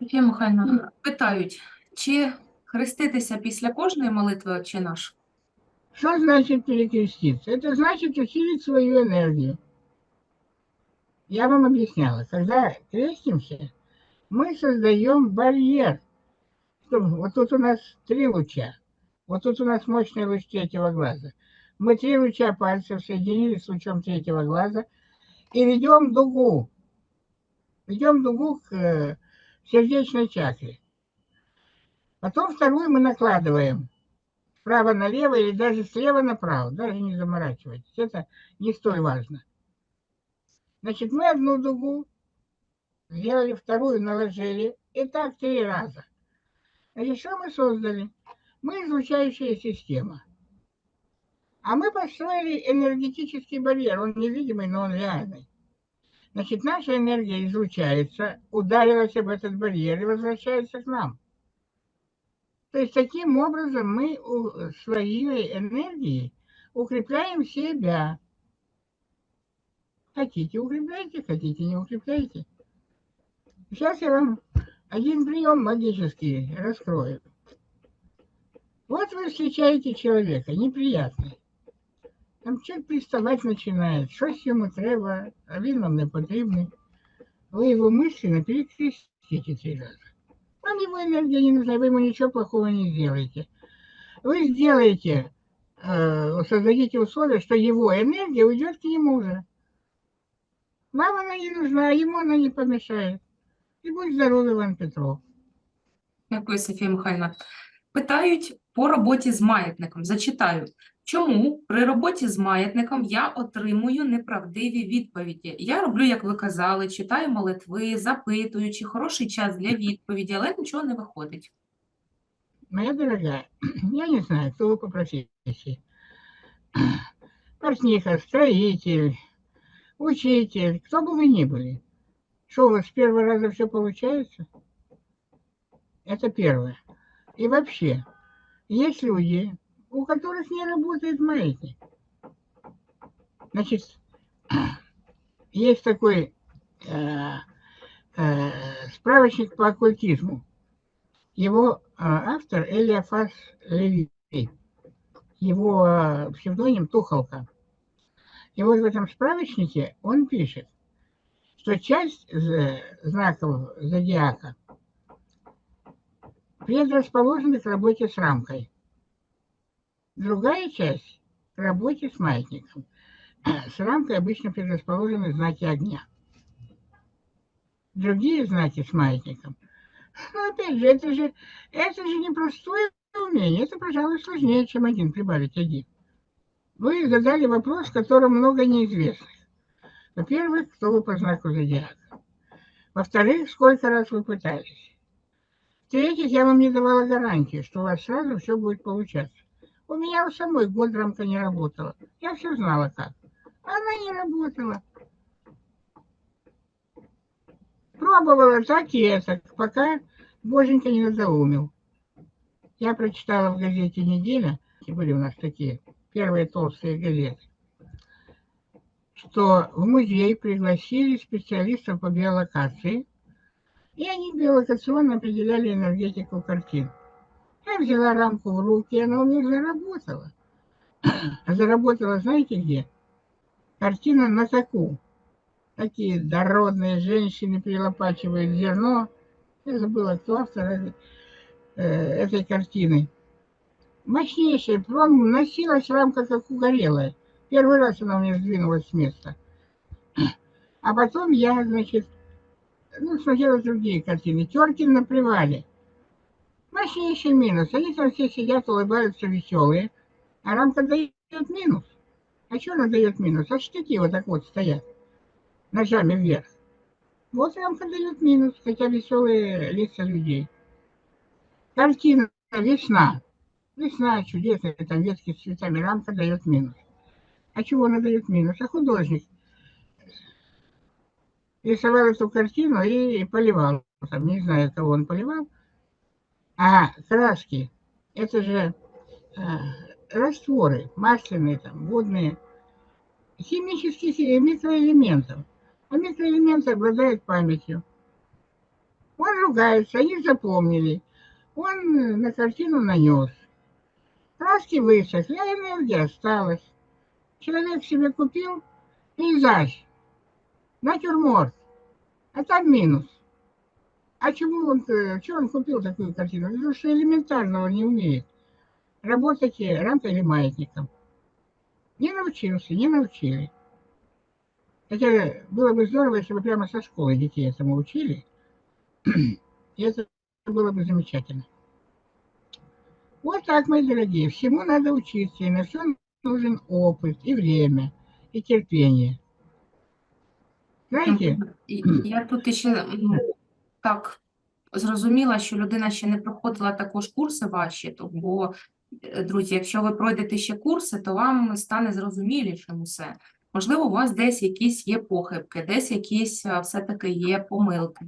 Софія Михайлівна, питають, чи хреститися після кожної молитви «Отче наш? Что значит перекреститься? Это значит усилить свою энергию. Я вам объясняла, когда крестимся, мы создаем барьер. Чтобы- Вот тут у нас три луча. Вот тут у нас мощный луч третьего глаза. Мы три луча пальцев соединили с лучом третьего глаза и ведем дугу. Ведем дугу к э, сердечной чакре. Потом вторую мы накладываем справа налево или даже слева направо, даже не заморачивайтесь. Это не столь важно. Значит, мы одну дугу сделали, вторую наложили, и так три раза. Значит, что мы создали? Мы излучающая система. А мы построили энергетический барьер. Он невидимый, но он реальный. Значит, наша энергия излучается, ударилась об этот барьер и возвращается к нам. То есть таким образом мы своей энергией укрепляем себя. Хотите укрепляйте, хотите не укрепляйте. Сейчас я вам один прием магический раскрою. Вот вы встречаете человека, неприятный. Там человек приставать начинает, щось йому треба, а він вам не потрібний. Ви його мысленно перекрестите три раза. Вам его энергия не нужна, вы ему ничего плохого не сделаете. Вы сделаете, э, создадите условия, что его энергия уйдет к нему же. Вам она не нужна, а ему она не помешает. И будь здоров, Иван Петров. Дякую, Софія Михайлівна. Питають по роботі з маятником. Зачитаю. Чому при роботі з маятником я отримую неправдиві відповіді? Я роблю, як ви казали, читаю молитви, запитую, чи хороший час для відповіді, але нічого не виходить. Моя дорогая, я не знаю, кто вы по профессии. Портниха, строитель, учитель, кто бы вы ни были. Что, у вас с первого раза все получается? Это первое. И вообще, есть люди, у которых не работает маятник. Значит, есть такой э, э, справочник по оккультизму. Его а, автор Элиафас Леви. Его а, псевдоним Тухолка. И вот в этом справочнике он пишет, что часть знаков зодиака предрасположена к работе с рамкой. Другая часть к работе с маятником. С рамкой обычно предрасположены знаки огня. Другие знаки с маятником ну, опять же, это же, это же не простое умение. Это, пожалуй, сложнее, чем один прибавить один. Вы задали вопрос, в котором много неизвестных. Во-первых, кто вы по знаку зодиака. Во-вторых, сколько раз вы пытались. В-третьих, я вам не давала гарантии, что у вас сразу все будет получаться. У меня у самой год рамка не работала. Я все знала как. Она не работала. Пробовала так и это, пока Боженька не надоумил. Я прочитала в газете «Неделя», были у нас такие первые толстые газеты, что в музей пригласили специалистов по биолокации, и они биолокационно определяли энергетику картин. Я взяла рамку в руки, она у меня заработала. Заработала знаете где? Картина на таку такие дородные женщины перелопачивают зерно. Я забыла, кто автор этой, э, этой картины. Мощнейшая, прям носилась рамка как угорелая. Первый раз она у меня сдвинулась с места. А потом я, значит, ну, смотрела другие картины. Теркин на привале. Мощнейший минус. Они там все сидят, улыбаются, веселые. А рамка дает минус. А что она дает минус? А штыки вот так вот стоят ножами вверх. Вот рамка дает минус, хотя веселые лица людей. Картина «Весна». Весна чудесная, там ветки с цветами, рамка дает минус. А чего она дает минус? А художник рисовал эту картину и поливал. Там, не знаю, кого он поливал. А краски, это же э, растворы масляные, там, водные, химических микроэлементов. А микроэлементы обладают памятью. Он ругается, они запомнили. Он на картину нанес. Краски высохли, а энергия осталась. Человек себе купил пейзаж, натюрморт, а там минус. А чему он, э, чего он купил такую картину? Потому что элементарного не умеет. Работать э, рамкой или маятником. Не научился, не научили. Хотя было бы здорово, если бы прямо со школы детей этому учили. И это было бы замечательно. Вот так, мои дорогие, всему надо учиться, и на все нужен опыт, и время, и терпение. Я тут ще ну, так зрозуміла, що людина ще не проходила також курси ваші, тому, е, друзі, якщо ви пройдете ще курси, то вам стане зрозумілішим усе. Можливо, у вас десь якісь є похибки, десь якісь все-таки є помилки.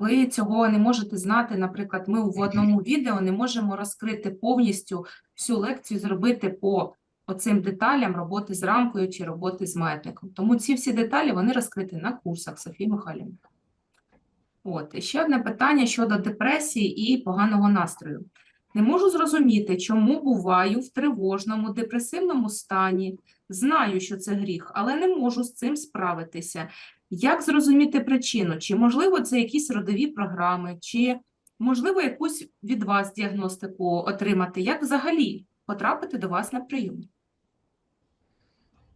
Ви цього не можете знати. Наприклад, ми в одному відео не можемо розкрити повністю всю лекцію, зробити по оцим деталям роботи з рамкою чи роботи з маятником. Тому ці всі деталі вони розкриті на курсах Софії Михайлівни. От, і ще одне питання щодо депресії і поганого настрою. Не можу зрозуміти, чому буваю в тривожному, депресивному стані, знаю, що це гріх, але не можу з цим справитися. Як зрозуміти причину? Чи можливо це якісь родові програми, чи можливо якусь від вас діагностику отримати? Як взагалі потрапити до вас на прийом?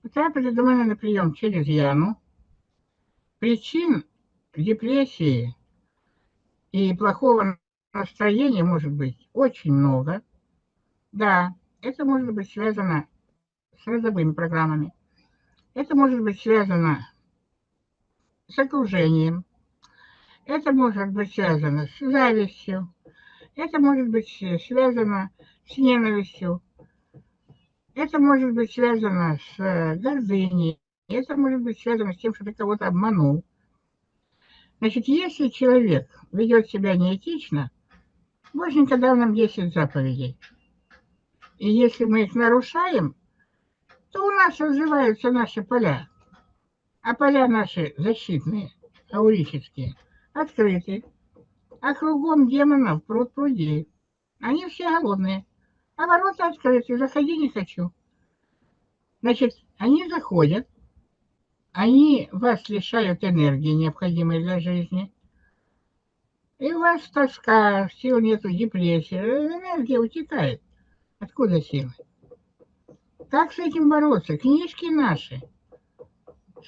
Потрапили до мене на прийом через Яну. Причин депрессии и плохого настроения может быть очень много. Да, это может быть связано с родовыми программами. Это может быть связано с окружением. Это может быть связано с завистью. Это может быть связано с ненавистью. Это может быть связано с э, гордыней. Это может быть связано с тем, что ты кого-то обманул. Значит, если человек ведет себя неэтично, Боженька дал нам 10 заповедей. И если мы их нарушаем, то у нас развиваются наши поля. А поля наши защитные, аурические, открыты. А кругом демонов пруд пруди. Они все голодные. А ворота открыты, заходи не хочу. Значит, они заходят, они вас лишают энергии, необходимой для жизни. И у вас тоска, сил нету, депрессия, энергия утекает. Откуда силы? Как с этим бороться? Книжки наши.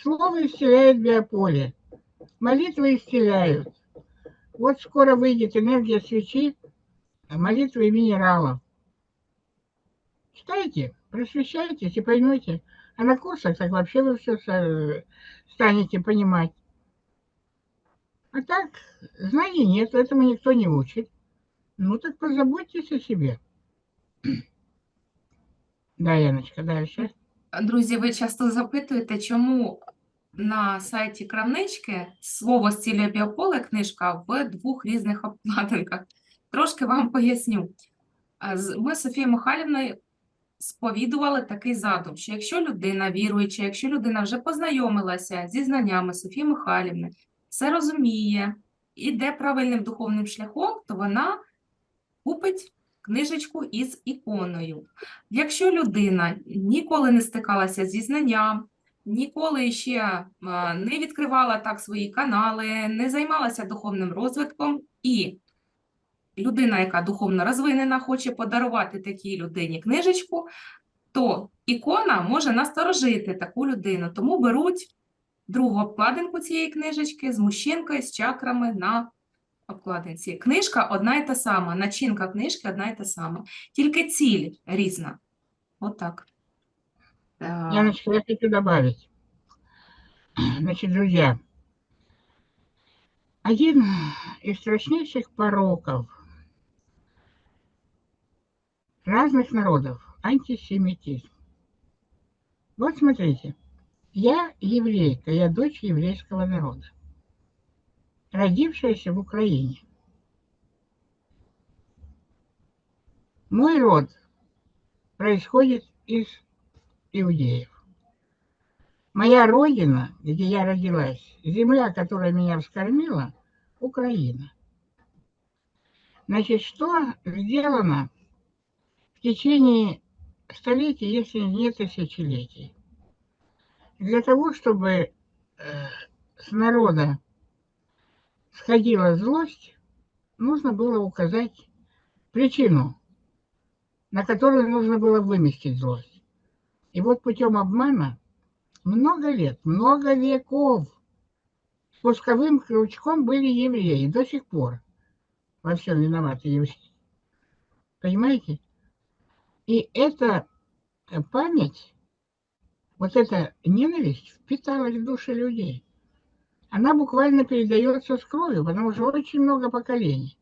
Слово исцеляет биополе. Молитвы исцеляют. Вот скоро выйдет энергия свечи, молитвы минералов Читайте, просвещайтесь и поймете. А на курсах так вообще вы все станете понимать. А так, знаний нет, этому никто не учит. Ну так позаботьтесь о себе. Да, Яночка, дальше. Друзі, ви часто запитуєте, чому на сайті крамнички слово «Зцілює біополе» книжка в двох різних обкладинках. Трошки вам поясню. А з- Ми з Софією Михайлівною сповідували такий задум, що якщо людина віруюча, якщо людина вже познайомилася зі знаннями Софії Михайлівни, все розуміє, іде правильним духовним шляхом, то вона купить книжечку із іконою. Якщо людина ніколи не стикалася зі знанням, ніколи ще не відкривала так свої канали, не займалася духовним розвитком, і людина, яка духовно розвинена, хоче подарувати такій людині книжечку, то ікона може насторожити таку людину. Тому беруть другу обкладинку цієї книжечки з мужчинкою, з чакрами на обкладинці. Книжка одна і та сама, начинка книжки одна і та сама, тільки ціль різна. Отак. Так. Яночка, я хочу добавить. Значит, друзья, один из страшнейших пороков разных народов – антисемитизм. Вот смотрите, я еврейка, я дочь еврейского народа, родившаяся в Украине. Мой род происходит из иудеев. Моя родина, где я родилась, земля, которая меня вскормила, Украина. Значит, что сделано в течение столетий, если не тысячелетий? Для того, чтобы э, с народа сходила злость, нужно было указать причину, на которую нужно было выместить злость. И вот путем обмана много лет, много веков спусковым крючком были евреи до сих пор. Во всем виноваты евреи. Понимаете? И эта память, вот эта ненависть впиталась в души людей. Она буквально передается с кровью, потому что очень много поколений.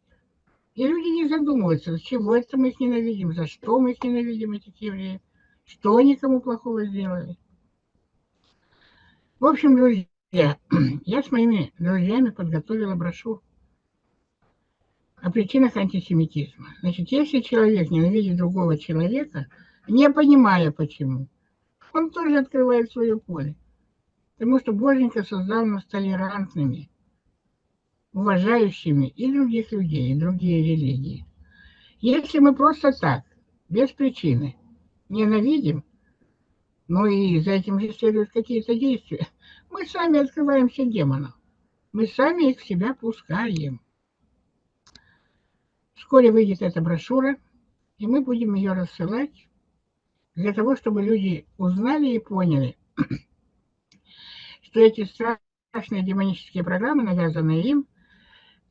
И люди не задумываются, с чего это мы их ненавидим, за что мы их ненавидим, этих евреев, что они кому плохого сделали. В общем, друзья, я с моими друзьями подготовила брошюру о причинах антисемитизма. Значит, если человек ненавидит другого человека, не понимая почему, он тоже открывает свое поле. Потому что Боженька создал нас толерантными, уважающими и других людей, и другие религии. Если мы просто так, без причины, ненавидим, ну и за этим же следуют какие-то действия, мы сами открываемся демонов. Мы сами их в себя пускаем. Вскоре выйдет эта брошюра, и мы будем ее рассылать для того, чтобы люди узнали и поняли, что эти страшные демонические программы, навязанные им,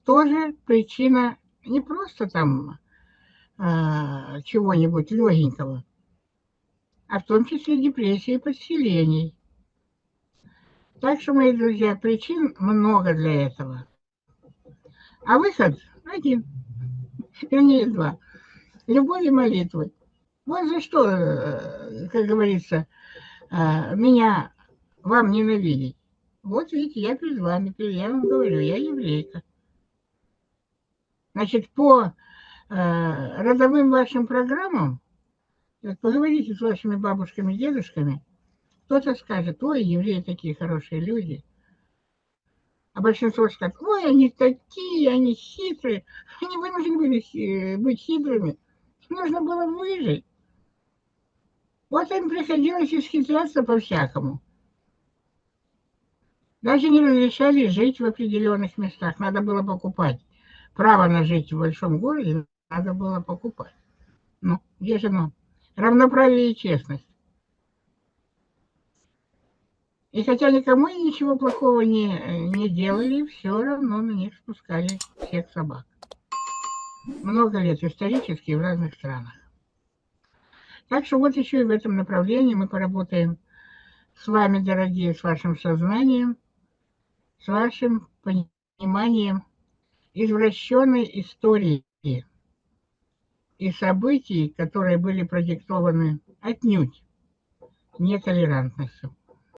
тоже причина не просто там а, чего-нибудь легенького, а в том числе депрессии и подселений. Так что, мои друзья, причин много для этого. А выход один, вернее два. Любовь и молитвы. Вот за что, э, как говорится, э, меня вам ненавидеть. Вот видите, я перед вами, я вам говорю, я еврейка. Значит, по э, родовым вашим программам, вот поговорите с вашими бабушками, дедушками, кто-то скажет, ой, евреи такие хорошие люди. А большинство скажет, ой, они такие, они хитрые. Они вынуждены были быть хитрыми. Нужно было выжить. Вот им приходилось исхитряться по-всякому. Даже не разрешали жить в определенных местах. Надо было покупать. Право на жить в большом городе надо было покупать. Ну, где же оно? Равноправие и честность. И хотя никому ничего плохого не, не делали, все равно на них спускали всех собак. Много лет исторически в разных странах. Так что вот еще и в этом направлении мы поработаем с вами, дорогие, с вашим сознанием, с вашим пониманием извращенной истории и событий, которые были продиктованы отнюдь нетолерантностью.